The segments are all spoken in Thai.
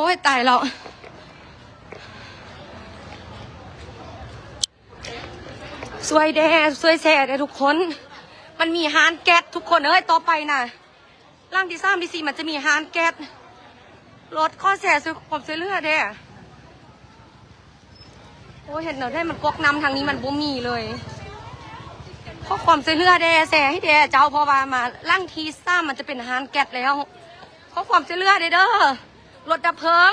อ้ยตายแล้วสวยแด่สวยแซ่ได้ทุกคน มันมีฮานแก๊สทุกคนเอ้ยต่อไปน่ะร่างที่สามที่สี่มันจะมีฮานแก๊สรถข้อแซ่ซื้อความช่วยเลือเด้โอ้ยเห็นเนอะได้มันกวกน้ำทางนี้มันบ่มีเลยข้อความช่วยเลือเด้แซ่ให้เด้เจ้าพอว่ามาร่างที่สามมันจะเป็นฮานแก๊สแล้วข้อความช่วยเลือด้เด้อ รถดับเพลิง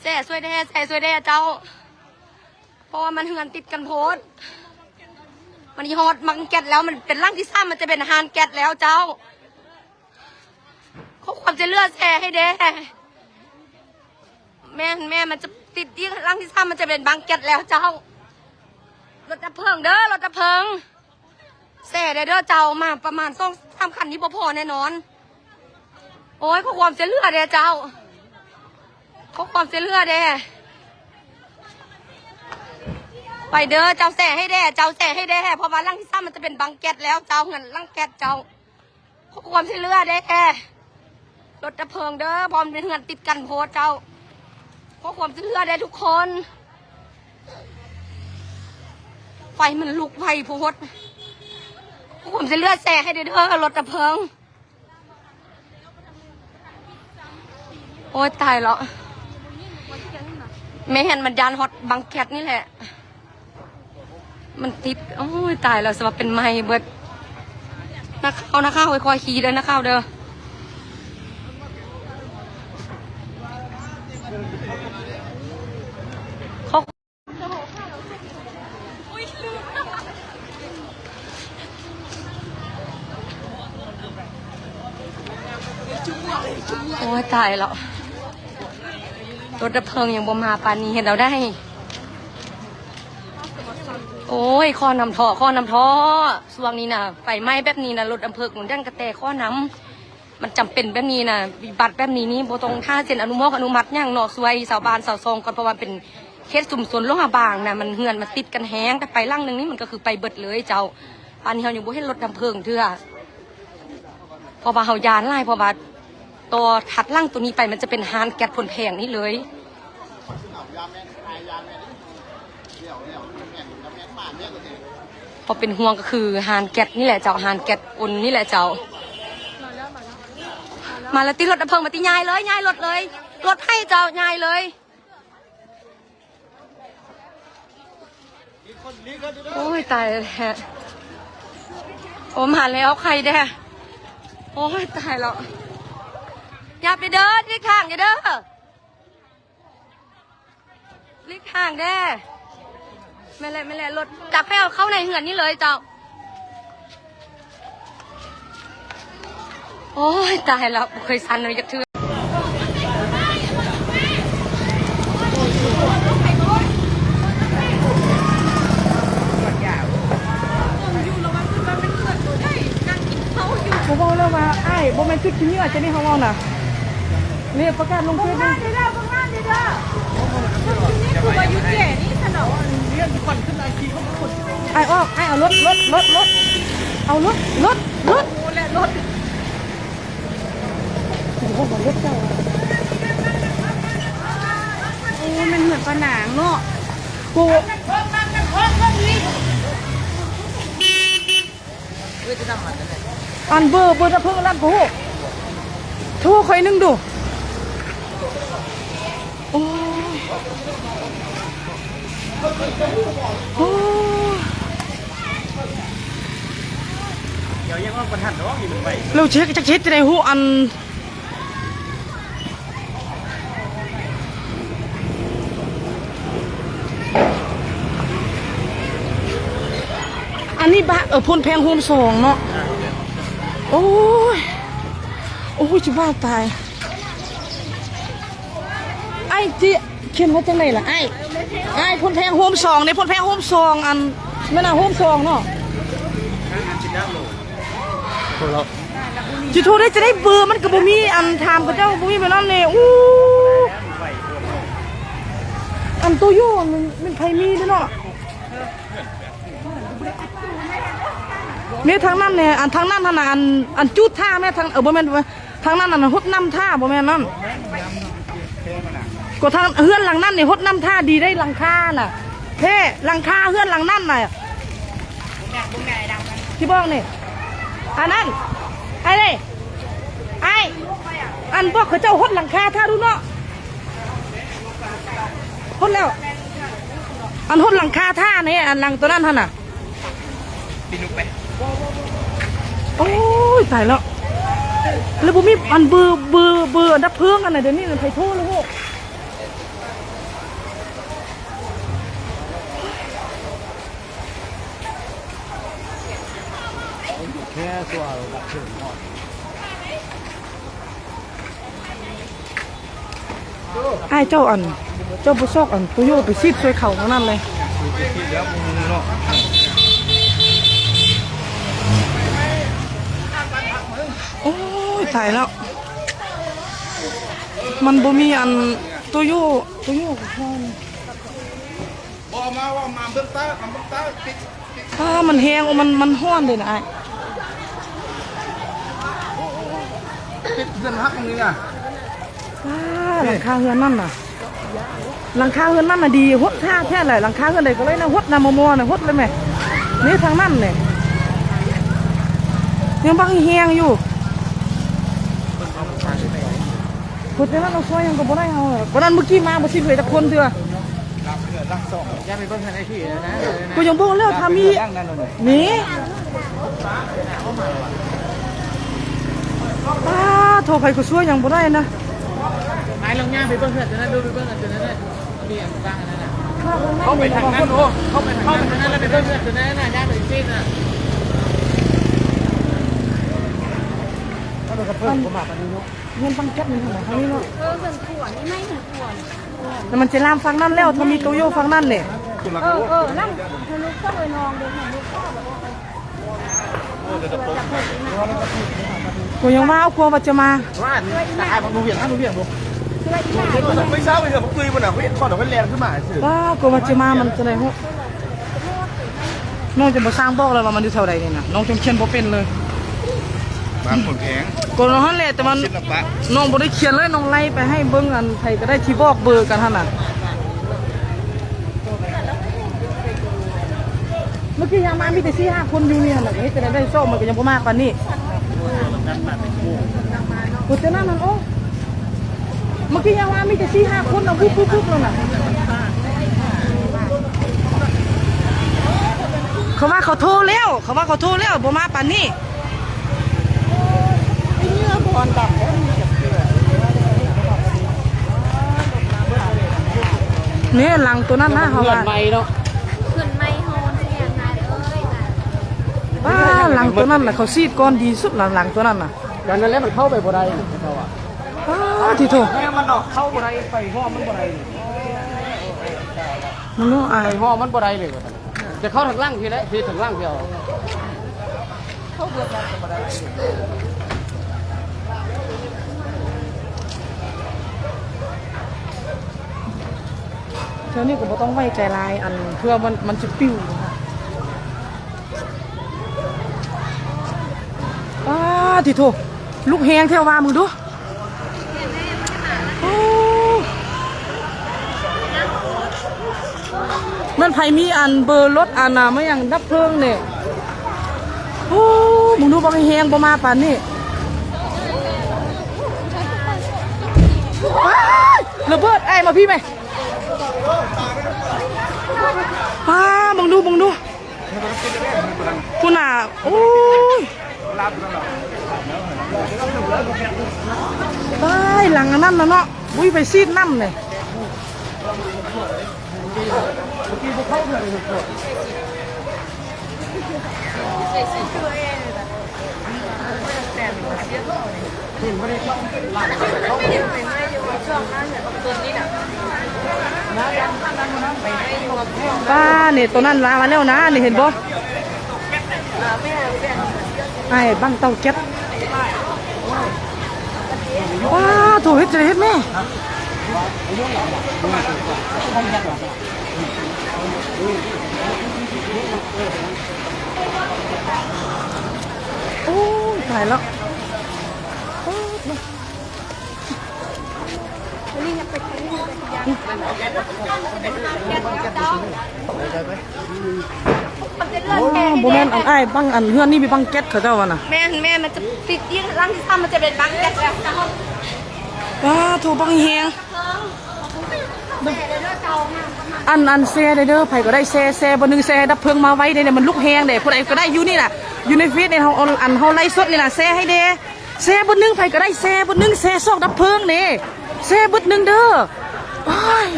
แซ่ช่วยเด้แซ่ช่วยเด้เจ้า เพราะว่ามันเฮือนติดกันโพดมันฮอดมังแกตแล้วมันเป็นร่างที่สามมันจะเป็นฮานแกตแล้วเจ้าเขาความจะเลือดแซ่ให้เด้แม่แม่มันจะติดที่ร่างที่สามมันจะเป็นบางแกตแล้วเจ้ารถดับเพลิงเด้อรถดับเพลิงแซ่ได้เด้อเจ้ามาประมาณสองสามคันนี้พอแน่นอน โอ้ยเขาความจะเลือดเด้เจ้าเขาความจะเลือดเด้ไปเด้อเจ้าแส่ให้แด่เจ้าแส่ให้แด่เพราะว่าร่างที่สามมันจะเป็นบังเก็ตแล้วเจ้าเงินร่างแก๊สเจ้าขอความช่วยเลือดเด้แค่รถดับเพลิงเด้อพร้อมเป็นเงินติดกันโพสเจ้าขอความช่วยเลือดเด้ทุกคน ไฟมันลุกไฟโพสต์ขอความช่วยเลือดแส่ให้เด้อรถดับเพลิง โอ้ยตายแล้วไม่เห็นมันยานฮอตบังแคทนี่แหละ มันติด โอ้ยตายแล้วสำหรับเป็นไม้เบิดนักเข้านักเข้าคอยขี่เด้อนักเข้าเด้อเขาโอ้ยตายแล้ว รถดับเพลิงยังบ่มาปานีเห็นเราได้ โอ้ยข้อนำท่อข้อนำท่อช่วงนี้นะไฟไหม้แบบนี้นะรถอำเภอหนุนดันกระแตข้อน้ำมันจำเป็นแบบนี้นะวิบัติแบบนี้นี่โบตรงท่าเซ็นอนุโมกอนุมัติย่างหนอซวยสาวบานสาวซองก่อนเพราะว่าเป็นเคสสุ่มสวนโลหะบางนะมันเหือนมาติดกันแห้งแต่ไปล่างหนึงนี่มันก็คือไปเบิดเลยเจ้าปานนี้เราอยังบ่เห็นรถดับเพลิงเถื่อเพอว่าเฮายานไล่พอว่าตัวถัดล่างตัวนี้ไปมันจะเป็นฮานแก๊สผลแพงนี่เลย พอเป็นห่วงก็คือฮานแก๊สนี่แหละเจ้าฮานแก๊สอุ่นนี่แหละเจ้า มาแล้วติดรถดับเพลิงมาติยายเลยยายรถเลยรถให้เจ้ายายเลยโอ้ยตายแล้วโอ้มาแล้วใครแด่โอ้ยตายแล้วอย่าไปเดินลิกทางอย่าเด้อ ลิกทางแด่ไม่เลยไม่เลยรถจับให้เอาเข้าในเหือนนี่เลยเจ้า โอ้ยตายแล้วบ่เคยสันเลยจักเทือผมบอกแล้วว่าไอ้บ่แม่นจุดที่นี่อาจจะนี่เขาว่าน่ะนี่ประกาศลงเฟ พี่เก๋นี่ถนอมเลื่อนทุกคนขึ้นไอทีเขาพูดไอ้ออกไอเอารถรถรถรถเอารถรถรถโอ้และรถถึงว่าของรถเจ้าโอ้มันเหมือนปลาหนังเนาะกูอันเบอร์เบอร์จะเพิ่งรับกูทูคอนึงดูโอ้ เราเช็คจะเช็คจะได้หูอันอันนี้บ้าเออพ่นแพงโฮมสองเนาะโอ้ยโอ้ยจะบ้าตายไอ้ที่เขียนว่าจังไหนล่ะไอ้ ไอ้พ่นแพงโฮมสองในพ่นแพงโฮมสองอันไม่น่าโฮมสองเนาะจิโทรได้จะได้เบอร์มันกับบ่มีอันถามกับเจ้าบ่มีไปนั่นเลยอู้อันตัวโยนมันมันไผมีเด้อเนาะแม่ทางนั้นเนี่ยอันทางนั้นทางนั้นอันอันจุดท่าแม่ทางเออบ่แม่นทางนั้นน่ะฮดน้ำท่าบ่แม่นนั่น ก็ทางเฮือนหลังนั้นนี่ฮดน้ำท่าดีได้หลังคาน่ะเท่หลังคาเฮือนหลังนั้นน่ะที่บอกนี่อันนั้นไอ้นี่ไอ้อันพวกเขาเจ้าฮดหลังคาท่าดูเนาะฮดแล้ว อันฮดหลังคาท่านี่อันหลังตัวนั้นท่านน่ะปีนุกไปโอ้ยตายแล้วแล้วบุมีอันเบอร์เบอร์เบอร์ดับเพลิงอันไหนเดี๋ยวนี้มันไฟโทษแล้วพวก แค่ตัวดับเพลิงหมดไอ้ายเจ้าอัน เจ้าบุซอกอันตุโยไปซีดช่วยเขาทั้งนั้นเลยที่แล้วมึงเนาะโอ้ยตายแล้ว มันบ่มีอันตุโยตุโยกับพ่อนี่บอกมาว่ามาเบิ่งตามาเบิ่งตาติดถ้ามันแห้งมันมันห้อนเลยนะไอ้าย ติดเพื่อนฮักตรงนี้น่ะว้าหลังคาเฮือนนั่นน่ะหลังคาเฮือนนั่นน่ะดีหดท่าแท้เลยหลังคาเฮือนใดก็เลยนะหดนามอมอน่ะหดเลยแม่นี่ทางนั่นเนี่ยยังบังแห้งอยู่พุทธนั้นเราช่วยยังก็บ่ได้เอาอะวันนั้นเมื่อกี้มาบ่สิเลยตะคนเถื่อรับเพื่อนรักสองย่าไปเบิ่งทันไอ้พี่นะกูยังบอกแล้วถ้ามีตั้งนั่นเลยนี่ป้าโทรไปกูช่วยยังบ่ได้นะไอ้ลงย่างไปเบิ่งเพื่อนจะนั้นดูไปเบิ่งกันจะนั้นเรียนตั้งนั่นน่ะเข้าเข้าไปทางนั้นโอ้เข้าไปทางนั้นแล้วไปเบิ่งเพื่อนจะนั้นน่ะย่างไปซีดน่ะก็โดนกระเพื่อมผมมาปนี้เนาะเงินฟังแก๊บนี่ทางไหนทางนี้เนาะเออเพิ่นขวนนี่ไม่เห็นขวนแล้วมันจะลามฟังนั่นแล้วถ้ามีโตโยฟังนั่นเนี่ยเออเออนั่งเธอลุกเข้าไปนองเดินเห็นลุกเข้าแบบว่ากู ยังว่าเอากลัวว่าจะมาว่าตายผมเห็นท่านผมเห็นผมช่วยอีหลาไม่ทราบเลยผมคุยมันอะเห็นข้อหนูเป็นแรงขึ้นมาสิว้ากลัวว่าจะมามันจะได้ฮะน้องจะมาสร้างบอกเลยว่ามันอยู่แถวใดนี่นะน้องจงเขียนบ่เป็นเลยบางคนแพงก็น้องนั่นแหละแต่มันศิลปะน้องบ่ได้เขียนเลยน้องไล่ไปให้เบิ่งอันไผก็ได้ที่บอกเบอร์กันหั่นน่ะเมื่อกี้ยังมามีแต่สี่ห้าคนอยู่นี่หั่นน่ะเฮ็ดจะได้ได้โซ่มันก็ยังบ่มากปาน นี้กูจะนั่นนั่นโอ้เมื่อกี้ยังมามีแต่สี่ห้าคนเอาปุ๊บปุ๊บปุ๊บแล้วน่ะเขาว่าเขาโทรแล้วเขาว่าเขาโทรแล้วบ่มาปานนี้เนื้อบอลตับเนี่ยหลังตัวนั้นนะเขาเพื่อนว่า ไม่เนาะ ขึ้นไม่ฮอนเสียนายเอ้ย ว้าหลังตัวนั้นน่ะเขาซีดก้อนดีสุดหลังหลังตัวนั้นน่ะกันนั้นแล้วมันเข้าไปบ่ได้เขาอะว้าที่โถแม่มันออกเข้าบ่ได้ไปห้อมันบ่ได้มันรู้อายไปห้อมันบ่ได้เลยจะเข้าทางล่างทีละทีทางล่างเดียวเธอนี่ก็บ่ต้องไว้ใจลายอันเพื่อมันมันจะปิ้วาที่โถลูกแหงเท่าว่ามึงดูมันไผมีอันเบอร์รถอันน่ะไม่อย่างดับเพลิงเนี่ยโอ้มึงดูบ่แหงบ่มาปานนี้ว้ายระเบิดไอ้มาพี่ไหมว้ามึงดูมึงดูคุณอะโอ้ ยว้หลังนนั้นนะเนาะอุ้ยไปซีดน้ำเลยป้าเนี่ยตัวนั้นลามาแล้วนะ นี่เห็นบ่ ไอ้บังเตาเก็บว้าถูกเฮ็ดจะเฮ็ดแม่โอ้ตายแล้วโอ้ย โอ้โบแมนอันไอ้ายบังอันเฮือนนี่มีบังเก็ตเขาเจ้าว่ะน่ะแม่แม่มันจะติดยิ่งร่างที่ทำมันจะเป็นบังแก๊สแล้วว้าโทรบังเฮงอันอันแซ่ได้เด้อไผก็ได้แซ่แซ่บ่หนึงแซ่ดับเพลิงมาไว้เด้เนี่ยมันลุกแฮงเด้ผู้ใดก็ได้อยู่นี่น่ะอยู่ในฟีดเนี่ยเฮาเอาอันเฮาไล่สดนี่น่ะแซ่ให้เด้แซ่บ่หนึงไผก็ได้แซ่บ่หนึงแซ่ซอกดับเพลิงนี่ แซ่บึดหนึงเด้อโอ้ย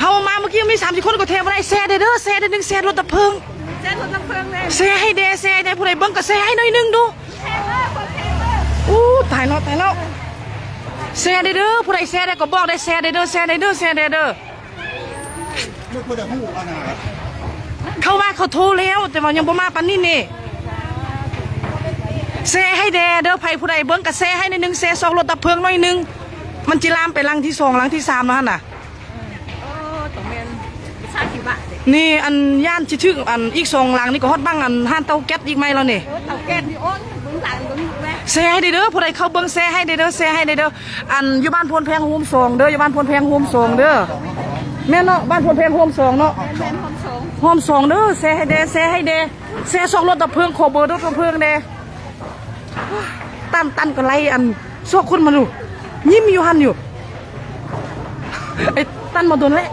เฮามาเมื่อกี้มี30คนก็เทบ่ได้แซ่ได้เด้อแซ่ได้หนึงแซ่รถดับเพลิงแจ้งคนน้ำเฟืองเลยแซ่ให้เด้แซ่ได้ผู้ใดเบิ่งก็แซ่ให้หน่อยหนึงดูอู้ตายแล้วตายแล้วแซ่ได้เด้อผู้ใดแซ่ได้ก็บอกได้แซ่ได้เด้อแซ่ได้เด้อแซ่ได้เด้อเข้ามาเขาโทรแล้วแต่ว่ายังบ่มาปานนี้นี่ แซ่ให้แดเด้อไผผู้ใดเบิ่งก็แซ่ให้หนอยหนึงแซ่ซองรถดับเพลิงหน่อยหนึง มันจิลามไปลังที่สองลังที่สามแล้วหั่นน่ะ โอ้ตรงเมนชาติบาทเลยนี่อันย่านสิถึงอันอีกสองหลังนี่ก็ฮอดบ้างอันห้านเตาแก๊สอีกไหมแล้วนี่โอ้เต่าแก่นที่โอ้นบึงหลังบึงแม่แซ่ให้ได้เด้อผู้ใดเข้าเบิ่งแซ่ให้ได้เด้อแซ่ให้ได้เด้ออันอยู่บ้านพลแพงโฮมสองเด้ออยู่บ้านพลแพงโฮมสองเด้อแม่นเนาะบ้านพลแพงโฮมสองเนาะแม่ความสงโฮมสองเด้อแซ่ให้เด้แซ่ให้เด้แซ่สองรถดับเพลิงขอเบอร์รถดับเพลิงเด้ ตันตันก็ไล่อันซอกคนมาดูยิ้มอยู่หันอยู่ไอ้ตันมาโดนแล้ว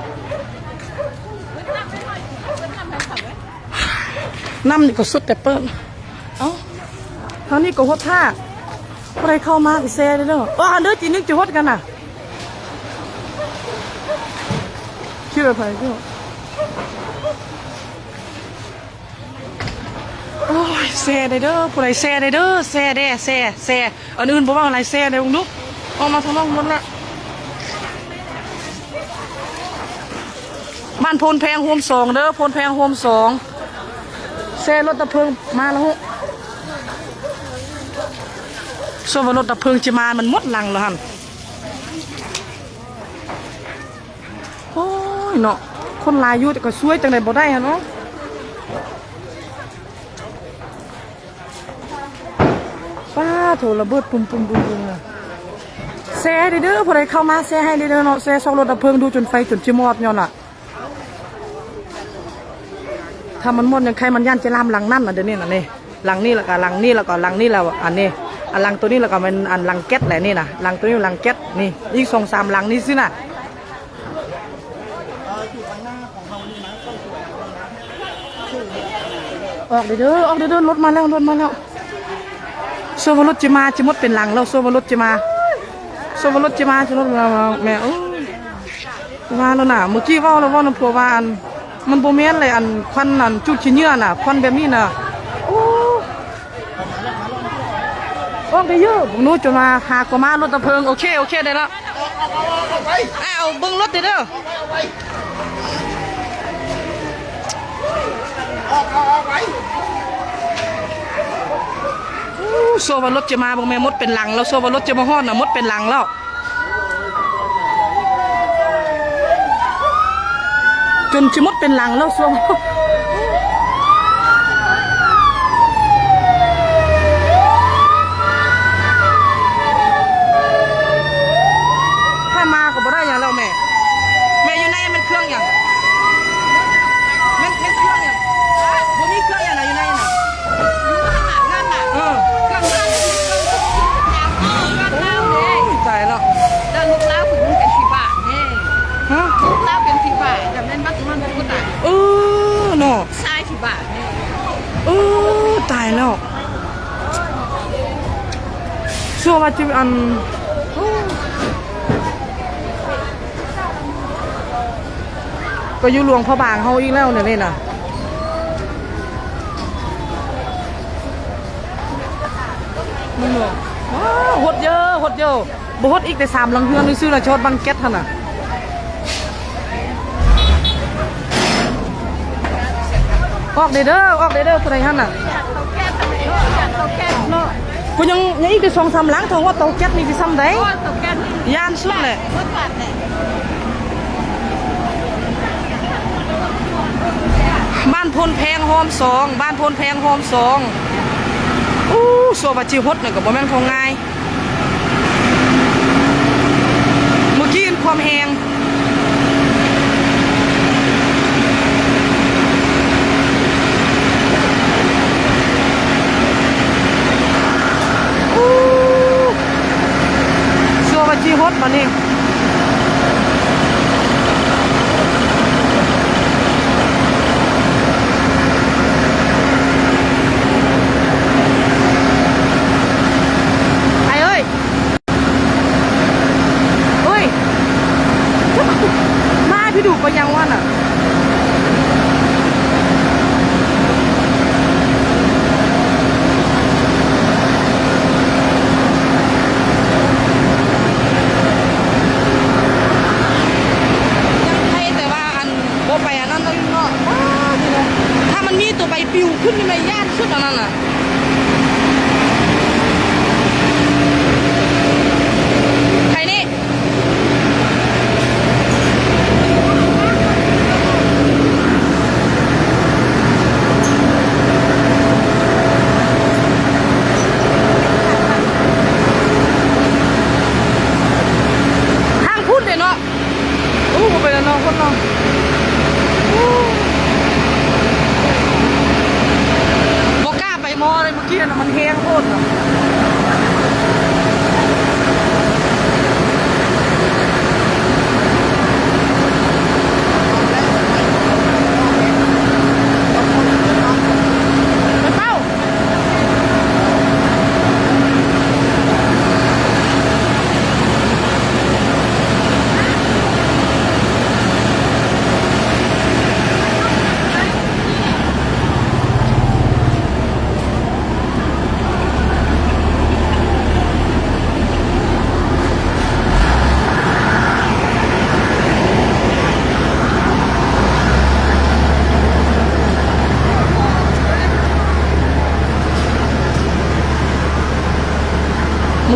น้ำนี่ก็สุดแต่เปิ้ลเอ้าทางนี้ก็ฮดท่าใครเข้ามาก็แซ่เด้อเด้ออ๋อเด้อจีนึกจะฮดกันน่ะชื่อะไรชื่อโอ้ย แซ่ได้เด้อผู้ใดแซ่ได้เด้อแซ่ได้แซ่แซ่อันอื่นบ่ว่าอะไรแซ่ได้ลงลุกออกมาทางนอกหมดละบ้านโพนแพงโฮมสองเด้อโพนแพงโฮมสองแซ่รถดับเพิงมาแล้วฮะส่วนว่ารถดับเพิงจะมามันมดหลังแล้วฮันโอ้ยเนาะคนลายยู่แต่ก็ช่วยจังไดบ่ได้ฮะเนาะ ป้าโถระเบิดปุ่มปุ่มปุ่มปุ่มแซ่เด้อเด้อผู้เข้ามาแซ่ให้เด้อเด้อเนาะแซ่ซองรถดับเพลิงดูจนไฟจนจิมอดย้อนอะถ้ามันหมดยังใครมันย่านจะลามหลังนั่นน่ะเดี๋ยวนี้น่ะนี่หลังนี่แล้วก็หลังนี่แล้วก็หลังนี่แล้วอันนี้อันหลังตัวนี้แล้วก็มันอันหลังแก๊สแหละนี่น่ะหลังตัวนี้หลังแก๊สนี่อีกสองสามหลังนี่สิน่ะออกเด้อเออกเด้อเด้อรถมาแล้วรถมาแล้ว โซวรถจะมาจะมดเป็นหลังแล้วโซวรถจะมาโซวรถจะมาจะรถเราแม่โอ้ว่าแล้วน่ะเมื่อกี้ว่าเราว่าน้ำพัวว่าอันมันโบเมนเลยอันควันอันจุดชิ้นเนื้อน่ะควันแบบนี้น่ะโอ้ออกได้เยอะผมนู้จะมาหากมารถตะเพิงโอเคโอเคได้แล้วเอาเบิ้งรถเด้อเด้ออู้ โซวารถจะมาบอกแม่มดเป็นหลัง แล้วโซวารถจะมาห้อนน่ะมดเป็นหลังแล้วจนชิมดเป็นหลังแล้วส่งถ้ามาก็บ่ได้อย่างแล้วแม่ แม่อยู่ในมันเครื่องอย่างมันมันเครื่องอย่างบ่มีเครื่องอย่างไหนอยู่ในน่ะ นั่นน่ะ เออ เครื่องนั่นเครื่องนั่นเลย ตายแล้ว เดินลูกเล่าถึงมันเป็นสีบาทนี่ ฮะ ลูกเล่าเป็นสีบาทแต่นั้นบัตรมันเป็นกุฏา เออเนาะ ชายสี บาทนี่เออตายแล้วชัวร์ว่าจะอันก็อยู่หลวงพระบางเฮาอีกแล้วเนี่ยนี่น่ะมันหลวงว้าวหดเยอะหดเยอะบหดอีกแต่สามลังเฮือนนี่ซื้อละชดบังเก็ตหั่นน่ะ ออกเด้อเด้อออกเด้อเด้อผู้ใดหั่นน่ะเขาแก้ทำไมเขาแก้เนาะกูยังยังอีกแต่สองสามหลังทองว่าเตาแก๊สนี่สิซ้ำได้โอ้เขาแก้ที่ย่านสุดแหละรถบาทเนี่ยบ้านพลแพงโฮมสองบ้านพลแพงโฮมสองอู้สัวบาจิฮดเนี่ยก็บ่แม่นของง่าย you hot money. มีตัวใบปลิวขึ้นนี่มันย่านสุดอันนั้นอะใครนี่ทางพูดเลยเนาะ โอ้ไปแล้วเนาะคนเนาะโอ้บอกกล้าไปมอเลยเมื่อกี้น่ะมันแห้งโคตรเนาะไปเป้า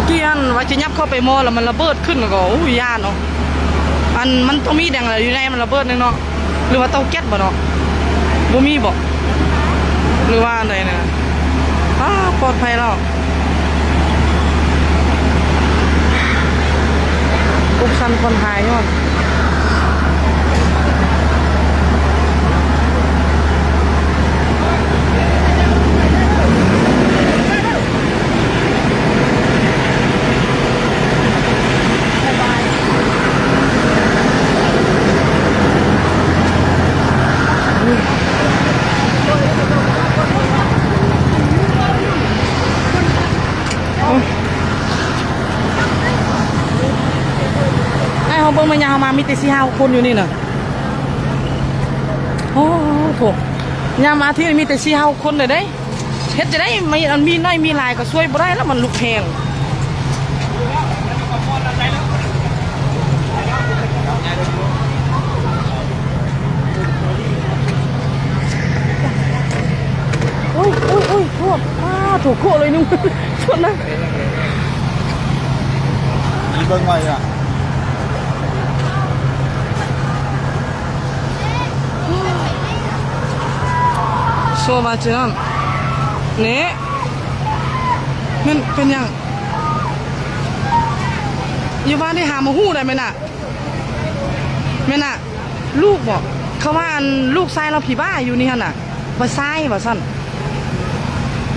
เกี้อันว่าจะยับเข้าไปมอแล้วมันระเบิดขึ้นแล้วก็อู้ย่านเนาะอันมันต้องมีแดงอะไรอยู่ในมันระเบิดนึงเนาะหรือว่าเตาแก๊สบ่เนาะบ่มีบ่หรือว่าอะไรเนี่ยอ้าปลอดภัยแล้วอุกซันคนหายย้อนามีแต่สี่ห้าคนอยู่นี่น่ะโอ้โถยามมาที่นี่มีแต่สี่ห้าคนเลยเด้เฮ็ดจะได้มีอันมีน้อยมีหลายก็ช่วยบ่ได้แล้วมันลุกแพงโอ้ยโอ้ยโอ้ยโทษอ้าถูกโคเลยนุ่งโทษนะมีเบิ้งไว้อะ โซมาเจนเนี่ยมันเป็นยังอยู่บ้านได้หามาหู้ได้ไหมน่ะแม่น่ะ ลูกบอกเขาว่าลูกชายเราผีบ้าอยู่นี่ฮะน่ะบ่ซ้ายบ่สั้น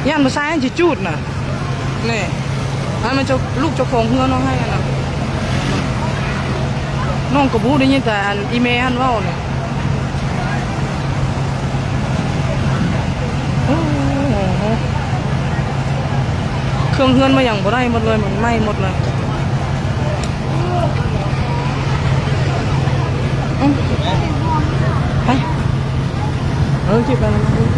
ย่านบ่ซ้ายจะจูดน่ะนี่อันมันจะลูกจ้าของเฮือนน้องให้อันน่ะน้องกบูได้ยินแต่อันอีเมลอันว่าเนี่ย โอ้โห เครื่องเฮือนมาอย่างบ่ได้หมดเลยมันไหม้หมดเลยไปเออคิดไปแล้ว